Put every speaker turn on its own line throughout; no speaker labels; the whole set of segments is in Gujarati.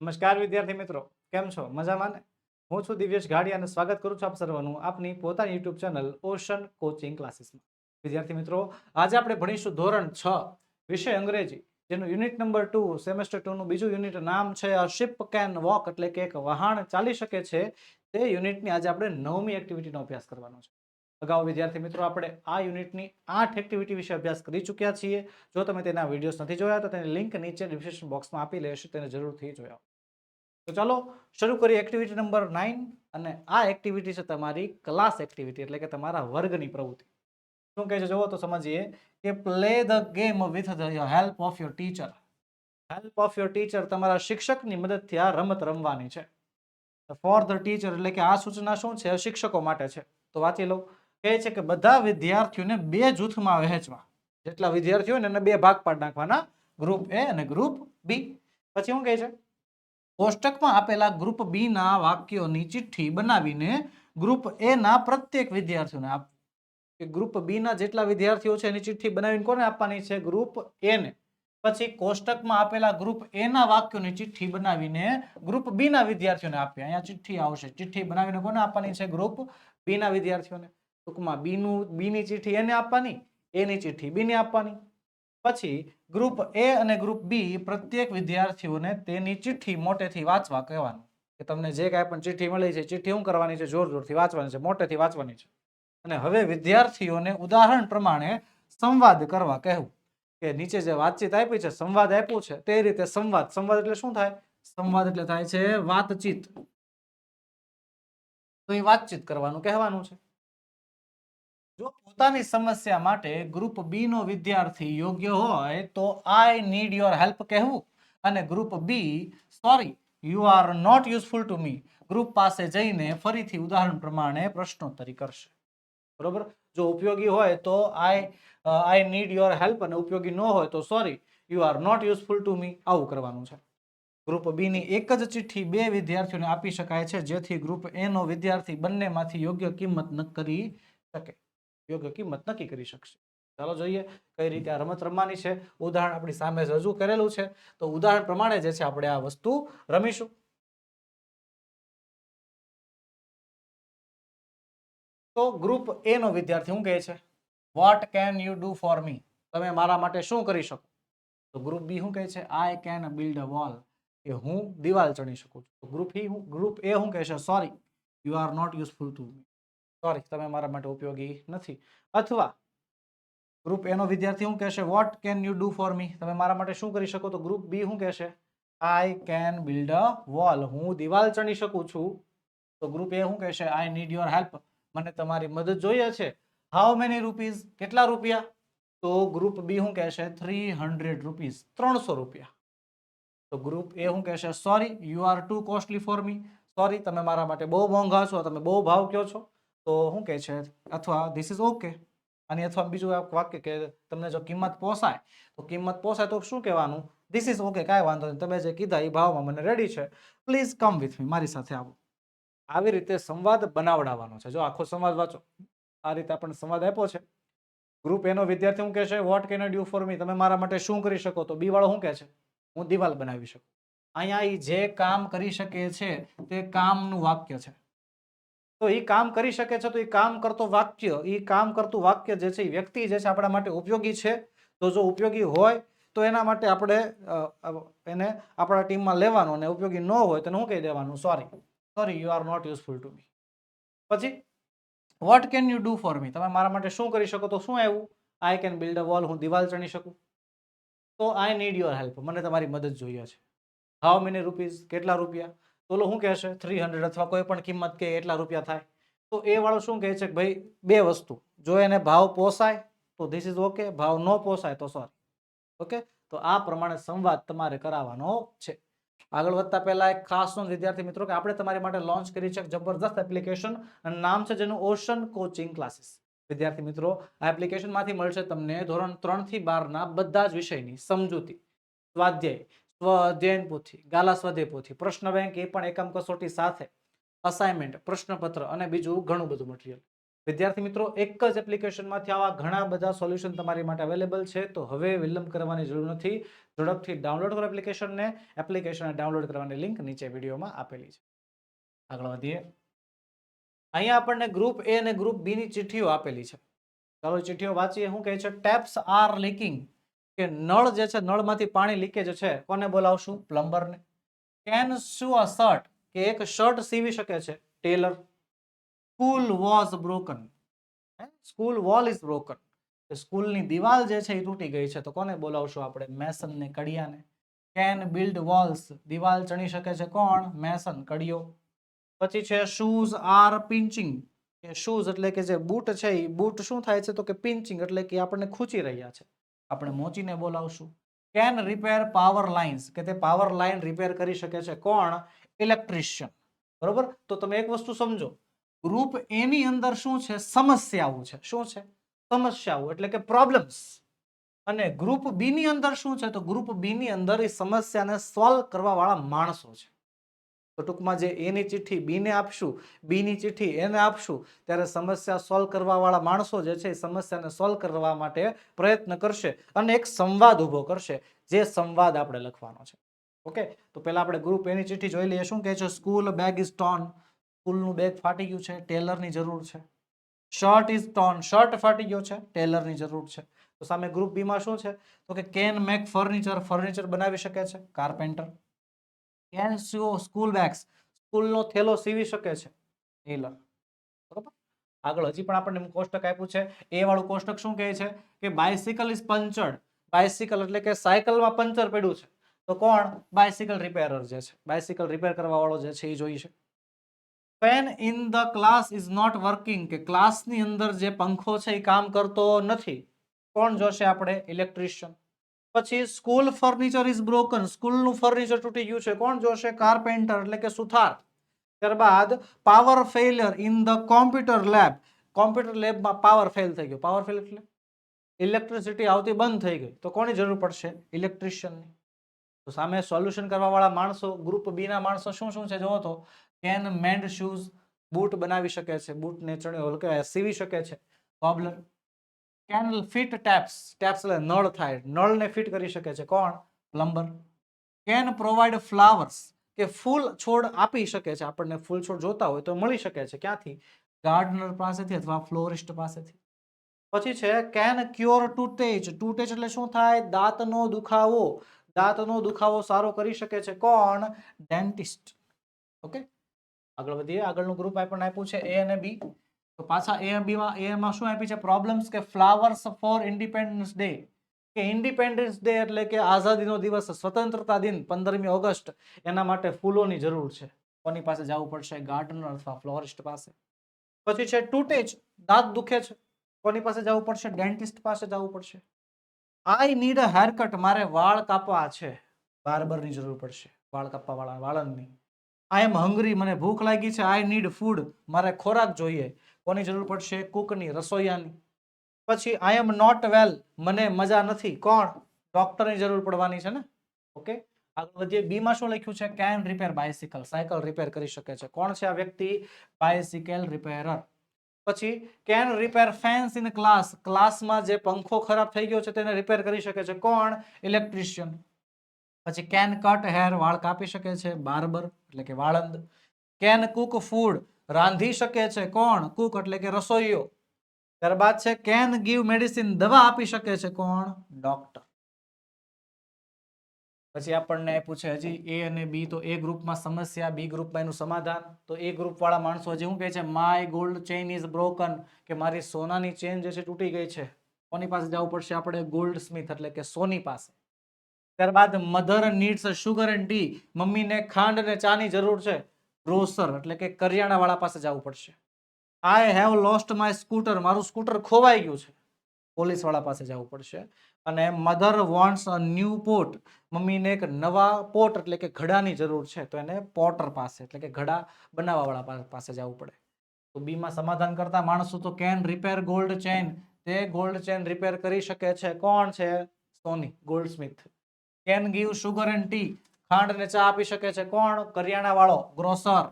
નમસ્કાર વિદ્યાર્થી મિત્રો, કેમ છો? મજામાં ને? હું છું દિવ્યેશ ગાડી અને સ્વાગત કરું છું આપ સર્વનું આપની પોતાની યુટ્યુબ ચેનલ ઓશન કોચિંગ ક્લાસીસમાં. વિદ્યાર્થી મિત્રો, આજે આપણે ભણીશું ધોરણ છ, વિષય અંગ્રેજી, જેનું યુનિટ નંબર ટુ, સેમેસ્ટર ટુનું બીજું યુનિટ નામ છે શિપ કેન વોક, એટલે કે એક વહાણ ચાલી શકે છે. તે યુનિટની આજે આપણે નવમી એક્ટિવિટીનો અભ્યાસ કરવાનો છે. અગાઉ વિદ્યાર્થી મિત્રો, આપણે આ યુનિટની આઠ એક્ટિવિટી વિશે અભ્યાસ કરી ચૂક્યા છીએ. જો તમે તેના વિડીયોઝ નથી જોયા, તો તેની લિંક નીચે ડિસ્ક્રિપ્શન બોક્સમાં આપી લેશે તેને જરૂરથી જોયા. તો ચાલો શરૂ કરીએ એક્ટિવિટી નંબર નાઇન અને આ એક્ટિવિટી છે તમારી ક્લાસ એક્ટિવિટી એટલે કે તમારા વર્ગની પ્રવૃત્તિ. શું કહે છે? જુઓ તો સમજીએ કે play the game with the help of your teacher help of your teacher તમારા શિક્ષકની મદદથી આ રમત રમવાની છે. ફોર ધ ટીચર એટલે કે આ સૂચના શું છે? શિક્ષકો માટે છે. તો વાંચી લો. કહે છે કે બધા વિદ્યાર્થીઓને બે જૂથમાં વહેંચવા. જેટલા વિદ્યાર્થીઓ એને બે ભાગ પાડી નાખવાના. ગ્રુપ એ અને ગ્રુપ બી પછી શું કહે છે? કોષ્ટકમાં આપેલા ગ્રુપ બી ના વાક્યોની ચિઠ્ઠી બનાવીને ગ્રુપ એ ના પ્રત્યેક વિદ્યાર્થીઓને આપ કે ગ્રુપ બી ના જેટલા વિદ્યાર્થીઓ છે એની ચિઠ્ઠી બનાવીને કોને આપવાની છે? ગ્રુપ એ ને. પછી કોષ્ટકમાં આપેલા ગ્રુપ એ ના વાક્યોની ચિઠ્ઠી બનાવીને ગ્રુપ બી ના વિદ્યાર્થીઓને આપી અહીંયા ચિઠ્ઠી આવશે. ચિઠ્ઠી બનાવીને કોને આપવાની છે? ગ્રુપ બી ના વિદ્યાર્થીઓને. ટૂંકમાં બી નું બી ની ચિઠ્ઠી એને આપવાની એની ચિઠ્ઠી બી ને આપવાની. પછી ગ્રુપ એ અને ગ્રુપ બી પ્રત્યેક વિદ્યાર્થીઓને તેની ચિઠ્ઠી મોટેથી વાંચવા કહેવાનું. કે તમને જે કાંઈ પણ ચિઠ્ઠી મળી છે ચિઠ્ઠી શું કરવાની છે? જોર જોરથી વાંચવાની છે, મોટેથી વાંચવાની છે. અને હવે વિદ્યાર્થીઓને ઉદાહરણ પ્રમાણે સંવાદ કરવા કહેવું. કે નીચે જે વાતચીત આપી છે, સંવાદ આપ્યું છે, તે રીતે સંવાદ. સંવાદ એટલે શું થાય? સંવાદ એટલે થાય છે વાતચીત. તો એ વાતચીત કરવાનું કહેવાનું છે. જો પોતાની સમસ્યા માટે ગ્રુપ બી નો વિદ્યાર્થી યોગ્ય હોય, તો આઈ નીડ યોર હેલ્પ કહેવું. અને group B sorry you are not useful to me group પાસે જઈને ફરીથી ઉદાહરણ પ્રમાણે પ્રશ્નોત્તરી કરશે. બરોબર? જો ઉપયોગી હોય, તો I I need your help અને ઉપયોગી ન હોય, તો sorry you are not useful to me આવું કરવાનું છે. ગ્રુપ બી ની એક જ ચિઠ્ઠી બે વિદ્યાર્થીઓને આપી શકાય છે, જેથી ગ્રુપ એ નો વિદ્યાર્થી બંનેમાંથી યોગ્ય કિંમત ન કરી શકે. યોગ્ય કિંમત નક્કી કરી શકશે. ચાલો જોઈએ કઈ રીતે આ રમત રમવાની છે. ઉદાહરણ આપણી સામે રજૂ કરેલું છે. તો ઉદાહરણ પ્રમાણે જે છે આપણે આ વસ્તુ રમીશું. તો ગ્રુપ એ નો વિદ્યાર્થી શું કહે છે? What can you do for me તમે મારા માટે શું કરી શકો? તો ગ્રુપ બી શું કહે છે? I can build a wall કે હું દિવાલ ચણી શકું છું. તો ગ્રુપ ઈ ગ્રુપ એ શું કહે છે? Sorry you are not useful to me sorry, તમે મારા માટે ઉપયોગી નથી. અથવા ગ્રુપ એનો વિદ્યાર્થી શું કહેશે what can you do for me તમે મારા માટે શું કરી શકો તો ગ્રુપ બી શું કહેશે I can build a wall હું દિવાલ ચણી શકું છું. તો ગ્રુપ એ શું કહેશે આઈ નીડ યોર હેલ્પ મને તમારી મદદ જોઈએ છે. હાઉ મેની રૂપીઝ કેટલા રૂપિયા? તો ગ્રુપ બી શું કહેશે થ્રી હંડ્રેડ રૂપીઝ ત્રણસો રૂપિયા. તો ગ્રુપ એ શું કહેશે sorry you are too costly for me sorry તમે મારા માટે બહુ મોંઘા છો, તમે બહુ ભાવ કહો છો. તો શું કહે છે? અથવા ધીસ ઇઝ ઓકે અને અથવા બીજું એક વાક્ય કે તમને જો કિંમત પોસાય, તો કિંમત પોસાય તો શું કહેવાનું? ધીસ ઇઝ ઓકે કાંઈ વાંધો નહીં. તમે જે કીધા એ ભાવમાં મને રેડી છે. પ્લીઝ કમ વિથ મી મારી સાથે આવો. આવી રીતે સંવાદ બનાવડાવવાનો છે. જો આખો સંવાદ વાંચો. આ રીતે આપણને સંવાદ આપ્યો છે. ગ્રુપ એનો વિદ્યાર્થી શું કહેશે what can do for me તમે મારા માટે શું કરી શકો? તો બી વાળો શું કહે છે? હું દિવાલ બનાવી શકું. અહીંયા એ જે કામ કરી શકે છે, તે કામનું વાક્ય છે. તો એ કામ કરી શકે છે, તો એ કામ કરતો વાક્ય એ કામ કરતું વાક્ય જે છે એ વ્યક્તિ જે છે આપણા માટે ઉપયોગી છે. તો જો ઉપયોગી હોય, તો એના માટે આપણે એને આપણા ટીમમાં લેવાનું અને ઉપયોગી ન હોય તો હું કહી દેવાનું sorry sorry you are not useful to me પછી what can you do for me તમે મારા માટે શું કરી શકો તો શું આવ્યું? I can build a wall હું દિવાલ ચણી શકું? તો આઈ નીડ યોર હેલ્પ મને તમારી મદદ જોઈએ છે. હાઉ મેની રૂપીઝ કેટલા રૂપિયા? તો ઓલો શું કહેશે થ્રી હંડ્રેડ અથવા કોઈ પણ કિંમત કે એટલા રૂપિયા થાય. તો એ વાળો શું કહે છે કે ભાઈ, બે વસ્તુ. જો એને ભાવ પોસાય, તો ધીસ ઇઝ ઓકે ભાવ ન પોસાય, તો સોરી ઓકે તો આ પ્રમાણે સંવાદ તમારે કરાવવાનો છે. આગળ વધતા પહેલા એક ખાસ નોંધ, વિદ્યાર્થી મિત્રો, કે આપણે તમારી માટે લોન્ચ કરી છે જબરદસ્ત એપ્લિકેશન અને નામ છે જેનું ઓશન કોચિંગ ક્લાસીસ વિદ્યાર્થી મિત્રો, આ એપ્લિકેશનમાંથી મળશે તમને ધોરણ ત્રણથી બારના બધા જ વિષયની સમજૂતી. સ્વાધ્યાય. સ્વ અધ્યયન પોથી ગાલા સ્વાધ્યાય પોથી પ્રશ્ન બેંક એ પણ એકમ કસોટી સાથે અસાઇનમેન્ટ પ્રશ્નપત્ર અને બીજું ઘણું બધું મટીરિયલ વિદ્યાર્થી મિત્રો, એક જ એપ્લિકેશનમાંથી આવા ઘણા બધા સોલ્યુશન તમારી માટે અવેલેબલ છે. તો હવે વિલંબ કરવાની જરૂર નથી. ઝડપથી ડાઉનલોડ કરો એપ્લિકેશનને એપ્લિકેશનને ડાઉનલોડ કરવાની લિંક નીચે વિડીયોમાં આપેલી છે. આગળ વધીએ. અહીંયા આપણને ગ્રુપ એ અને ગ્રુપ બીની ચિઠ્ઠીઓ આપેલી છે. ચાલો ચિઠ્ઠીઓ વાંચીએ. શું કહે છે? ટેપ્સ આર લીકિંગ કે નળ જે છે, નળમાંથી પાણી લીકેજ છે, કોને બોલાવશું? પ્લમ્બરને કેન શું અ શર્ટ કે એક શર્ટ સીવી શકે છે? Tailor school was broken school wall is broken સ્કૂલની દિવાલ જે છે, એ તૂટી ગઈ છે, તો કોને બોલાવશું આપણે? મેસન ને કડિયાને. કેન બિલ્ડ વોલ્સ દિવાલ ચણી શકે છે કોણ? મેસન, કડિયો. પછી છે શૂઝ આર પિંચિંગ કે શૂઝ એટલે કે જે બૂટ છે, એ બૂટ શું થાય છે? તો કે પિંચિંગ એટલે કે આપણને ખૂંચી રહ્યા છે. આપણે મોચીને બોલાવશું. કેન રિપેર પાવર લાઇન્સ કે તે પાવર લાઇન રિપેર કરી શકે છે કોણ? ઇલેક્ટ્રિશિયન બરોબર? તો તમે એક વસ્તુ સમજો. ગ્રુપ એની અંદર શું છે? સમસ્યાઓ છે. શું છે? સમસ્યાઓ, એટલે કે પ્રોબ્લેમ્સ અને ગ્રુપ બીની અંદર શું છે? તો ગ્રુપ બી ની અંદર એ સમસ્યાને સોલ્વ કરવાવાળા માણસો છે. તો ટૂંકમાં જે એની ચિઠ્ઠી બીને આપશું, બીની ચિઠ્ઠી એને આપશું, ત્યારે સમસ્યા સોલ્વ કરવાવાળા માણસો જે છે એ સમસ્યાને સોલ્વ કરવા માટે પ્રયત્ન કરશે અને એક સંવાદ ઊભો કરશે, જે સંવાદ આપણે લખવાનો છે. ઓકે? તો પહેલાં આપણે ગ્રુપ એની ચિઠ્ઠી જોઈ લઈએ. શું કહે છે? સ્કૂલ બેગ ઇઝ ટોન સ્કૂલનું બેગ ફાટી ગયું છે. ટેલરની જરૂર છે. શર્ટ ઇઝ ટોન શર્ટ ફાટી ગયો છે. ટેલરની જરૂર છે. તો સામે ગ્રુપ બીમાં શું છે? તો કે કેન મેક ફર્નિચર ફર્નિચર બનાવી શકે છે. Carpenter can sew school bags સ્કૂલનો થેલો સીવી શકે છે. ટેલર બરોબર? આગળ હજી પણ આપણને કોષ્ટક આપ્યું છે. એ વાળું કોષ્ટક શું કહે છે? કે બાયસિકલ ઇઝ પંચર્ડ બાયસિકલ એટલે કે સાયકલમાં પંચર પડ્યું છે. તો કોણ? બાયસિકલ રિપેરર જે છે. બાયસિકલ રિપેર કરવા વાળો જે છે એ જોઈ છે. Fan in the class is not working કે ક્લાસની અંદર જે પંખો છે એ કામ કરતો નથી. કોણ જોશે આપણે? ઇલેક્ટ્રિશિયન પછી સ્કૂલ ફર્નિચર ઇઝ બ્રોકન સ્કૂલનું ફર્નિચર તૂટી ગયું છે. કોણ જોશે? કાર્પેન્ટર એટલે કે સુથાર. ત્યારબાદ power failure in the computer lab computer લેબમાં પાવર ફેલ થઈ ગયો. પાવર ફેલ એટલે? ઇલેક્ટ્રિસિટી આવતી બંધ થઈ ગઈ. તો કોની જરૂર પડશે? ઇલેક્ટ્રિશિયનની તો સામે સોલ્યુશન કરવાવાળા માણસો ગ્રુપ બીના માણસો શું શું છે જોવો તો? કેન મેન્ડ શૂઝ બૂટ બનાવી શકે છે. બૂટને ચણે સીવી શકે છે. Cobbler can fit taps taps એટલે નળ થાય. નળને ફિટ કરી શકે છે કોણ? પ્લમ્બર. કેન પ્રોવાઈડ ફ્લાવર્સ કે ફૂલ છોડ આપી શકે છે. આપણને ફૂલ છોડ જોતા હોય તો મળી શકે છે. ક્યાંથી? ગાર્ડનર પાસેથી અથવા ફ્લોરિસ્ટ પાસેથી. પછી છે, કેન ક્યોર ટૂટેજ? ટૂટેજ એટલે શું થાય? દાંતનો દુખાવો. દાંતનો દુખાવો સારો કરી શકે છે કોણ? ડેન્ટિસ્ટ. ઓકે? આગળ વધીએ. આગળનું ગ્રુપ આપણને આપ્યું છે એ અને બી તો પાછા એ બીમાં એમાં શું આપી છે? પ્રોબ્લેમ્સ કે ફ્લાવર્સ ફોર ઇન્ડિપેન્ડન્સ ડે કે ઇન્ડિપેન્ડન્સ ડે એટલે કે આઝાદીનો દિવસ, સ્વતંત્રતા દિન, પંદરમી ઓગસ્ટ. એના માટે ફૂલોની જરૂર છે. કોની પાસે જવું પડશે? ગાર્ડનર અથવા ફ્લોરિસ્ટ પાસે. પછી છે ટૂટેજ દાંત દુખે છે. કોની પાસે જવું પડશે? ડેન્ટિસ્ટ પાસે જવું પડશે. આઈ નીડ અ હેરકટ મારે વાળ કાપવા છે. બાર્બરની જરૂર પડશે. વાળ કાપવા વાળા વાળંદની. આઈ એમ હંગરી મને ભૂખ લાગી છે. આઈ નીડ ફૂડ મારે ખોરાક જોઈએ. કોની જરૂર પડશે? કુકની, રસોઈયાની. પછી આઈ એમ નોટ વેલ મને મજા નથી. કોણ? ડોક્ટરની જરૂર પડવાની છે ને? ઓકે? આગળ વધીએ. બીમાં શું લખ્યું છે? Can repair bicycle cycle repair કરી શકે છે. કોણ છે આ વ્યક્તિ? બાયસિકલ રિપેરર પછી can repair fans in class ક્લાસમાં જે પંખો ખરાબ થઈ ગયો છે તેને રિપેર કરી શકે છે. કોણ? ઇલેક્ટ્રિશિયન પછી કેન કટ હેર વાળ કાપી શકે છે. બાર્બર એટલે કે વાળંદ. કેન કુક ફૂડ રાંધી શકે છે કોણ? કુક એટલે કે રસોઈયો. ત્યારબાદ છે કેન ગીવ મેડિસિન દવા આપી શકે છે કોણ? ડોક્ટર પછી આપણને પૂછે, હજી એ અને બી તો એ ગ્રુપમાં સમસ્યા બી ગ્રુપમાં એનું સમાધાન? તો એ ગ્રુપવાળા માણસો હજી શું કહે છે? My gold chain is broken કે, મારી સોનાની ચેન જે છે તૂટી ગઈ છે. કોની પાસે જવું પડશે? આપણે ગોલ્ડ સ્મિથ એટલે કે સોની પાસે. ત્યારબાદ mother needs sugar and tea મમ્મીને ખાંડ અને ચાની જરૂર છે. ગ્રોસર એટલે કે કરિયાણા વાળા પાસે જવું પડશે. I have lost my scooter મારું સ્કૂટર ખોવાઈ ગયું છે. પોલીસવાળા પાસે જવું પડશે. અને mother wants a new pot મમ્મીને એક નવા પોટ એટલે કે ઘડાની જરૂર છે. તો એને પોટર પાસે, એટલે કે ઘડા બનાવવા વાળા પાસે જવું પડે. તો બીમાં સમાધાન કરતા માણસો તો કેન રિપેર ગોલ્ડ ચેન તે ગોલ્ડ ચેન રિપેર કરી શકે છે. કોણ છે? સોની goldsmith can give sugar and tea ખાંડ ને ચા આપી શકે છે કોણ? કરિયાણા વાળો ગ્રોસર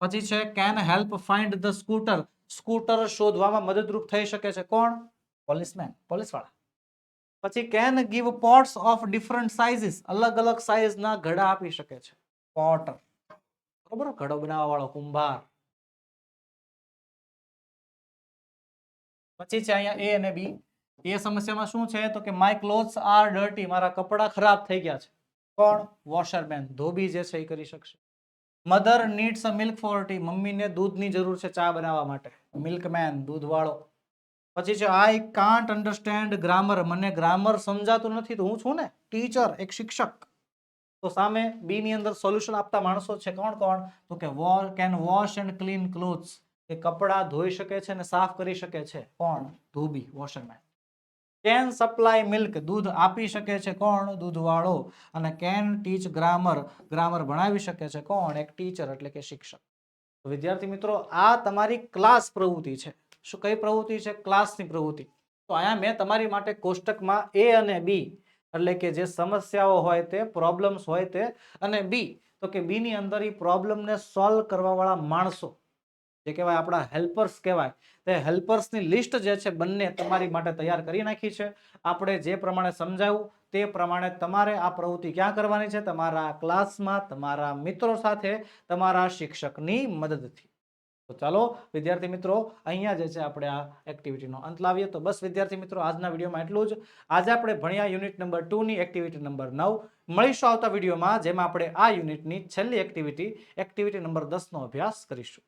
પછી છે can help find the scooter scooter શોધવામાં મદદરૂપ થઈ શકે છે કોણ? પોલીસમેન, પોલીસવાળા. પછી can give pots of different sizes અલગ અલગ સાઇઝના ઘડા આપી શકે છે. પોટર બરોબર ઘડો બનાવવા વાળો કુંભાર. પછી છે અહીંયા એ અને બી એ સમસ્યામાં શું છે? તો કે માય ક્લોથ્સ આર ડર્ટી મારા કપડાં ખરાબ થઈ ગયા છે. કોણ? વોશરમેન ધોબી જે છે એ કરી શકશે. Mother needs a milk for tea. મમ્મીને દૂધની જરૂર છે ચા બનાવવા માટે. મિલ્કમેન, દૂધવાળો. પછી છે આઈ કાન્ટ અન્ડરસ્ટેન્ડ ગ્રામર મને ગ્રામર સમજાતું નથી તો હું છું ને ટીચર એક શિક્ષક. તો સામે બી ની અંદર સોલ્યુશન આપતા માણસો છે કોણ કોણ? તો કે can wash and clean clothes એ કપડાં ધોઈ શકે છે અને સાફ કરી શકે છે. કોણ? ધોબી વોશરમેન કેન સપ્લાય મિલ્ક દૂધ આપી શકે છે કોણ? દૂધવાળો. અને કેન ટીચ ગ્રામર. ગ્રામર ભણાવી શકે છે કોણ? એક ટીચર એટલે કે શિક્ષક. વિદ્યાર્થી મિત્રો, આ તમારી ક્લાસ પ્રવૃત્તિ છે. શું કઈ પ્રવૃત્તિ છે? ક્લાસની પ્રવૃત્તિ. તો અહીંયા મેં તમારી માટે કોષ્ટકમાં એ અને બી એટલે કે જે સમસ્યાઓ હોય તે પ્રોબ્લેમ્સ હોય તે અને બી. તો કે બીની અંદર એ પ્રોબ્લેમને સોલ્વ કરવાવાળા માણસો જે કહેવાય આપણા હેલ્પર્સ કહેવાય. તે હેલ્પર્સની લિસ્ટ જે છે બંને તમારી માટે તૈયાર કરી નાખી છે. આપણે જે પ્રમાણે સમજાવ્યું તે પ્રમાણે તમારે આ પ્રવૃત્તિ ક્યાં કરવાની છે? તમારા ક્લાસમાં તમારા મિત્રો સાથે, તમારા શિક્ષકની મદદથી. તો ચાલો, વિદ્યાર્થી મિત્રો, અહીંયા જે છે આપણે આ એક્ટિવિટીનો અંત લાવીએ. તો બસ વિદ્યાર્થી મિત્રો, આજના વિડીયોમાં એટલું જ. આજે આપણે ભણ્યા યુનિટ નંબર ટુની એક્ટિવિટી નંબર નવ. મળીશું આવતા વિડીયોમાં જેમાં આપણે આ યુનિટની છેલ્લી એક્ટિવિટી એક્ટિવિટી નંબર દસનો અભ્યાસ કરીશું.